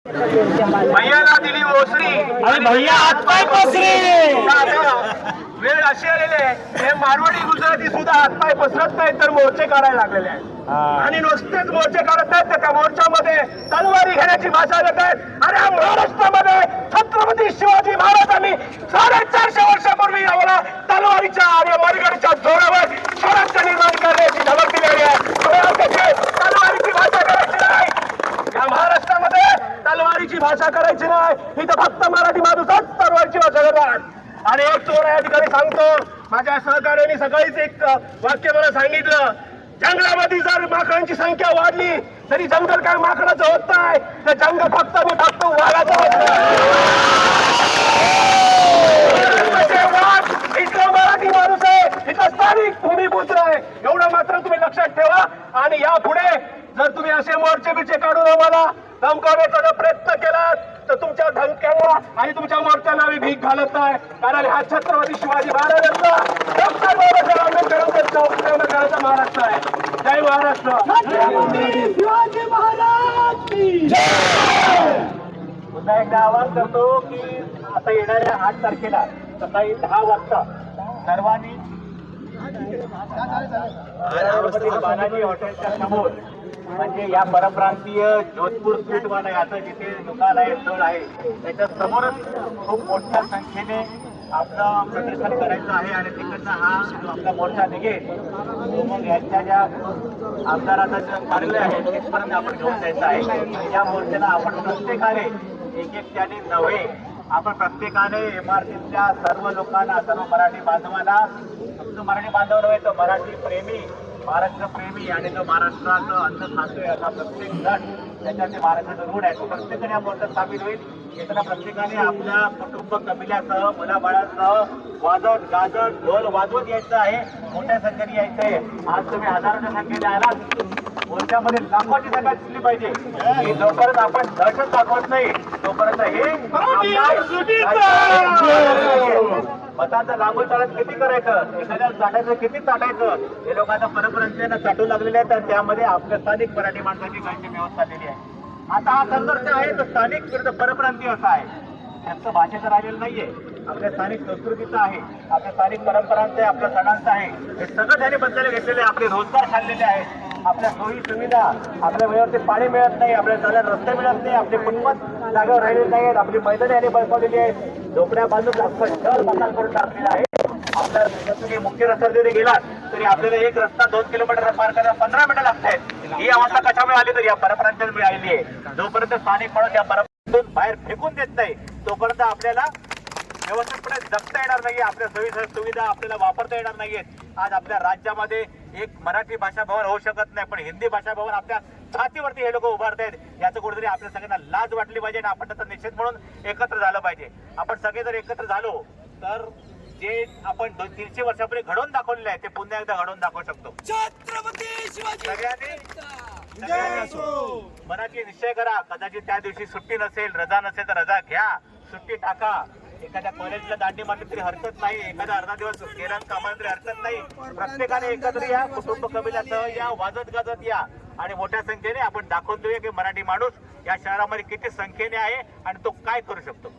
भैयाला दिली ओसरी. आणि भैया हातपाय पसरे. वेळ अशी आलेली आहे. हे मारवाडी गुजराती सुद्धा हातपाय पसरत नाहीत तर मोर्चे काढायला लागलेले आहेत. आणि नुसतेच मोर्चे काढत नाहीत तर त्या मोर्चामध्ये तलवारी घेण्याची भाषा देत आहेत. आणि महाराष्ट्रामध्ये छत्रपती शिवाजी महाराजांनी साडेचारशे वर्षापूर्वी आम्हाला तलवारीच्या आणि मरगडच्या जोरावर स्वराज्य निर्माण करण्याची धमक दिलेली आहे त्यामुळे त्याची तलवारीची भाषा करायची नाही या महाराष्ट्रामध्ये तलवारीची भाषा करायची नाही. इथं फक्त मराठी माणूसच तलवारीची भाषा करतात आणि एक चोर या ठिकाणी सांगतो माझ्या सहकार्याने सकाळीच एक वाक्य मला सांगितलं. जंगलामध्ये जर माकडांची संख्या वाढली तरी जंगल काय माकडाचं होत नाही. तर जंगल फक्त मी फक्त वाघाचं होत म्हणजे इथलं मराठी माणूस आहे. इथं स्थानिक भूमिपुत्र आहे. एवढं मात्र तुम्ही लक्षात ठेवा. आणि यापुढे जर तुम्ही असे मोर्चे बिर्चे काढून आम्हाला धमकावण्याचा प्रयत्न केला तर तुमच्या धमक्यांना आणि तुमच्या मोर्चांना आम्ही भीक घालत नाही. कारण हा छत्रपती शिवाजी महाराजांचा डॉक्टर बाबासाहेब करायचा महाराष्ट्र आहे. जय महाराष्ट्र. शिवाजी महाराज पुन्हा एकदा आवाज करतो की आता येणाऱ्या आठ तारखेला सकाळी दहा वाजता सर्वांनी बालाजी हॉटेलच्या समोर म्हणजे या परप्रांतीय जोधपूर स्वीटवाला याचं जिथे दुकान आहे स्थळ आहे त्याच्या समोरच खूप मोठ्या संख्येने आपलं प्रदर्शन करायचं आहे आणि तिकडनं हा जो आपला मोर्चा निघेल तो मग यांच्या ज्या आमदाराचा जे कार्यालय आहे तिथपर्यंत आपण घेऊन जायचं आहे. या मोर्चाला आपण प्रत्येकाने एक एक त्याने नव्हे आपण प्रत्येकाने इमारतीतल्या सर्व लोकांना सर्व मराठी बांधवांना फक्त मराठी बांधव नव्हे तर मराठी प्रेमी महाराष्ट्र प्रेमी आणि जो महाराष्ट्राचं अन्न खातोय असा प्रत्येक जण त्याच्यात ते महाराष्ट्राचं ऋण आहे. तो प्रत्येकाने या मोर्चात सामील होईल. येताना प्रत्येकाने आपल्या कुटुंब कबिल्यासह मुलाबाळासह वाजवत गाजत ढोल वाजवत यायचं आहे. मोठ्या संख्येने यायचं आहे. आज तुम्ही हजारोच्या संख्येने आलात. मोर्चामध्ये लाखोची संख्या दिसली पाहिजे. की जोपर्यंत आपण दहशत दाखवत नाही तोपर्यंत हे मतांचा लांबून चालत किती करायचं? एखाद्या चाटायचं किती चाटायचं? हे लोकांना परप्रांतीयांना चाटू लागलेले आहेत आणि त्यामध्ये आपल्या स्थानिक मराठी माणसाची काहीची व्यवस्था दिली आहे. आता हा संघर्ष आहे तो स्थानिक विरुद्ध परप्रांतीय असा आहे. त्यांचं भाषेचं राहिलेलं नाहीये. आपल्या स्थानिक संस्कृतीचं आहे आपल्या स्थानिक परंपरांचं आहे आपल्या सणांचं आहे. हे सगळं त्यांनी बदलले घेतलेले आपले रोजगार खाल्लेले आहेत. आपल्या सोयी सुविधा आपल्या वेळेवरती पाणी मिळत नाही आपल्याला चालायला रस्ते मिळत नाही आपले कुटुंब जागेवर राहिलेले नाही आहेत आपली मैदानी आणि बळकावलेली आहेत. झोपड्या बांधून आपण शहर बसाल करून टाकलेला आहे. आपल्या तुम्ही मुख्य रस्ता जरी गेलात तरी आपल्याला एक रस्ता दोन किलोमीटर पार करायला पंधरा मिनिटं लागतात ही अवस्था कशामुळे आली तर या परप्रांतात मिळाली आहे. जोपर्यंत पाणी पडत या परप्रांतून बाहेर फेकून देत नाही तोपर्यंत आपल्याला व्यवस्थितपणे जगता येणार नाही आपल्या सोयी सुविधा आपल्याला वापरता येणार नाहीयेत आज आपल्या राज्यामध्ये एक मराठी भाषा भवन होऊ शकत नाही पण हिंदी भाषा भवन आपल्या छातीवरती हे लोक उभारतायत याचं कुठेतरी आपल्या सगळ्यांना लाज वाटली पाहिजे आणि आपण त्याचा निषेध म्हणून एकत्र झालं पाहिजे. आपण सगळे जर एकत्र झालो तर जे आपण दोन तीनशे वर्षापूर्वी घडवून दाखवलेलं आहे ते पुन्हा एकदा घडवून दाखवू शकतो. सगळ्यांनी मनाची निश्चय करा. कदाचित त्या दिवशी सुट्टी नसेल रजा नसेल तर रजा घ्या. सुट्टी टाका. एखाद्या कॉलेजला दांडी मारली तरी हरकत नाही. एखादा अर्धा दिवस गेला कामाला तरी हरकत नाही. प्रत्येकाने एकत्र या कुटुंब कबिलासह या वाजत गाजत या. आणि मोठ्या संख्येने आपण दाखवून देऊया की मराठी माणूस या शहरामध्ये किती संख्येने आहे आणि तो काय करू शकतो.